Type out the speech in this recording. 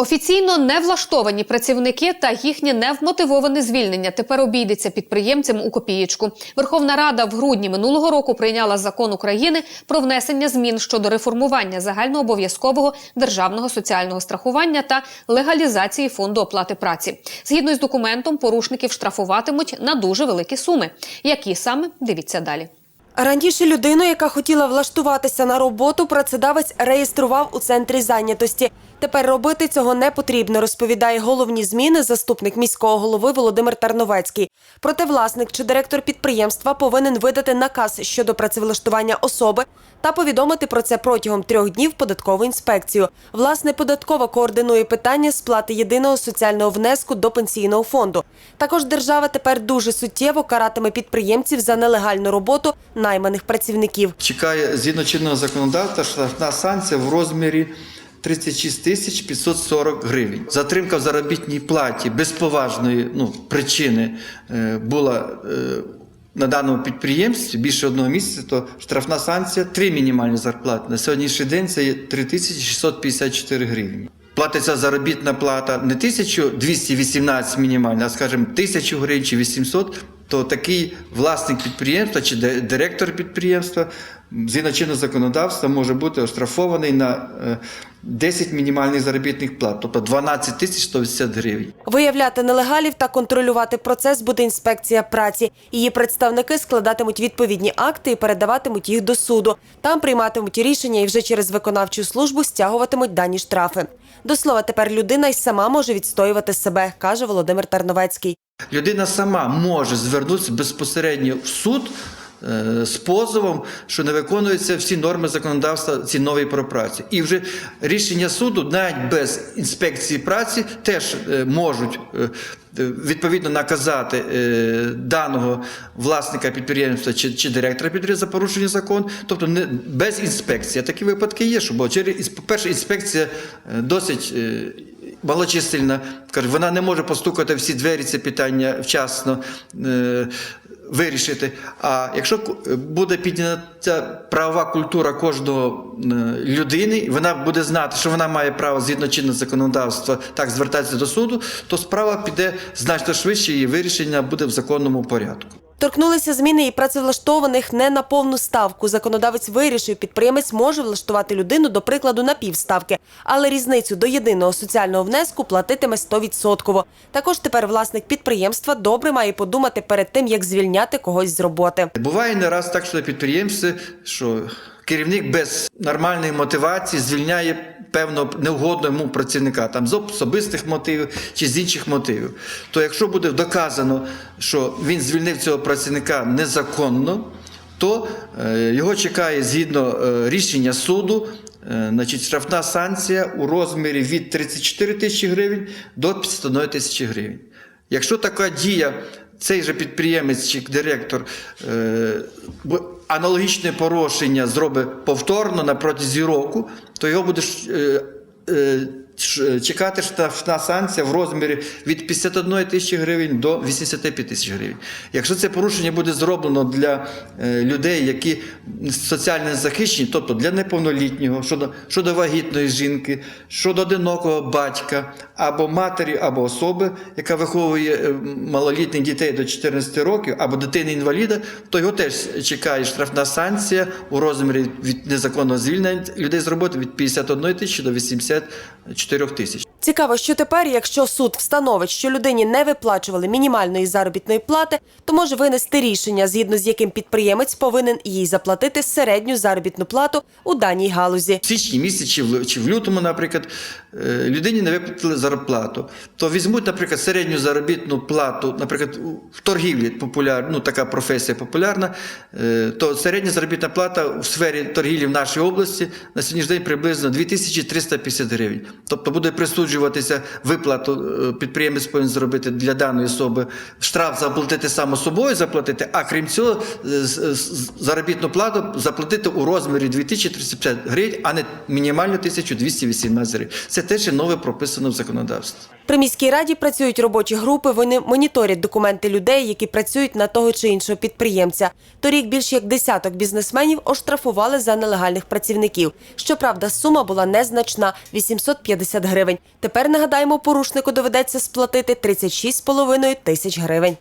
Офіційно не влаштовані працівники та їхнє невмотивоване звільнення тепер обійдеться підприємцям у копієчку. Верховна Рада в грудні минулого року прийняла закон України про внесення змін щодо реформування загальнообов'язкового державного соціального страхування та легалізації фонду оплати праці. Згідно з документом, порушників штрафуватимуть на дуже великі суми. Які саме дивіться далі. Раніше людину, яка хотіла влаштуватися на роботу, працедавець реєстрував у центрі зайнятості. Тепер робити цього не потрібно, розповідає головні зміни заступник міського голови Володимир Тарновецький. Проте власник чи директор підприємства повинен видати наказ щодо працевлаштування особи та повідомити про це протягом трьох днів податкову інспекцію. Власне, податкова координує питання сплати єдиного соціального внеску до пенсійного фонду. Також держава тепер дуже суттєво каратиме підприємців за нелегальну роботу найманих працівників. Чекає згідно чинного законодавства штрафна санкція в розмірі 36 тисяч 540 гривень. Затримка в заробітній платі без поважної ну, причини е, була е, на даному підприємстві більше одного місяця, то штрафна санкція 3 мінімальні зарплати. На сьогоднішній день це є 3654 гривні. Платиться заробітна плата не 1218 мінімальна, а скажімо, 1000 гривень чи 800, то такий власник підприємства чи ди- директор підприємства згідно чинного законодавства може бути оштрафований на е, 10 мінімальних заробітних плат, тобто 12 тисяч 180 гривень. Виявляти нелегалів та контролювати процес буде інспекція праці. Її представники складатимуть відповідні акти і передаватимуть їх до суду. Там прийматимуть рішення і вже через виконавчу службу стягуватимуть дані штрафи. До слова, тепер людина й сама може відстоювати себе, каже Володимир Тарновецький. Людина сама може звернутися безпосередньо в суд е, з позовом, що не виконуються всі норми законодавства ці нові про працю. І вже рішення суду, навіть без інспекції праці, теж е, можуть е, відповідно наказати даного власника підприємства чи, чи директора підприємства за порушення закону, тобто не без інспекції. Такі випадки є, що бо через по-перше, інспекція досить. Малочисельна, вона не може постукати всі двері, це питання вчасно е, вирішити. А якщо буде піднята правова культура кожного е, людини, вона буде знати, що вона має право згідно чинного законодавства так звертатися до суду, то справа піде значно швидше і вирішення буде в законному порядку. Торкнулися зміни і працевлаштованих не на повну ставку. Законодавець вирішив, підприємець може влаштувати людину, до прикладу, на півставки, але різницю до єдиного соціального внеску платитиме 100%. Також тепер власник підприємства добре має подумати перед тим, як звільняти когось з роботи. Буває не раз так, що підприємці, що керівник без нормальної мотивації звільняє певно неугодного йому працівника там з особистих мотивів чи з інших мотивів. То якщо буде доказано, що він звільнив цього працівника незаконно, то е, його чекає згідно е, рішення суду. е, Значить, штрафна санкція у розмірі від 34 тисячі гривень до 51 тисячі гривень. Якщо така дія, цей же підприємець чи директор е, аналогічне порушення зробить повторно на протязі року, то його буде е, е, чекати штрафна санкція в розмірі від 51 тисячі гривень до 85 тисяч гривень. Якщо це порушення буде зроблено для е, людей, які соціально незахищені, тобто для неповнолітнього, щодо, щодо вагітної жінки, щодо одинокого батька, або матері, або особи, яка виховує е, малолітніх дітей до 14 років, або дитини-інваліда, то його теж чекає штрафна санкція у розмірі від незаконного звільнення людей з роботи від 51 тисячі до 84 тисяч. Цікаво, що тепер, якщо суд встановить, що людині не виплачували мінімальної заробітної плати, то може винести рішення, згідно з яким підприємець повинен їй заплатити середню заробітну плату у даній галузі. в січні місяці чи в, чи в лютому, наприклад, е, людині не виплатили зарплату, то візьмуть, наприклад, середню заробітну плату, наприклад, в торгівлі популярна, ну така професія популярна, е, то середня заробітна плата в сфері торгівлі в нашій області на сьогоднішній день приблизно 2350 гривень. Тобто буде присуджуватися виплату, е, підприємець повинен зробити для даної особи, штраф заплатити само собою заплатити, а крім цього, заробітну плату заплатити у розмірі 2350 гривень, а не мінімально 1218 гривень. Це теж нове прописано в законодавстві. При міській раді працюють робочі групи. Вони моніторять документи людей, які працюють на того чи іншого підприємця. Торік більш як десяток бізнесменів оштрафували за нелегальних працівників. Щоправда, сума була незначна 850 гривень. Тепер нагадаємо, порушнику доведеться сплатити 36,5 тисяч гривень.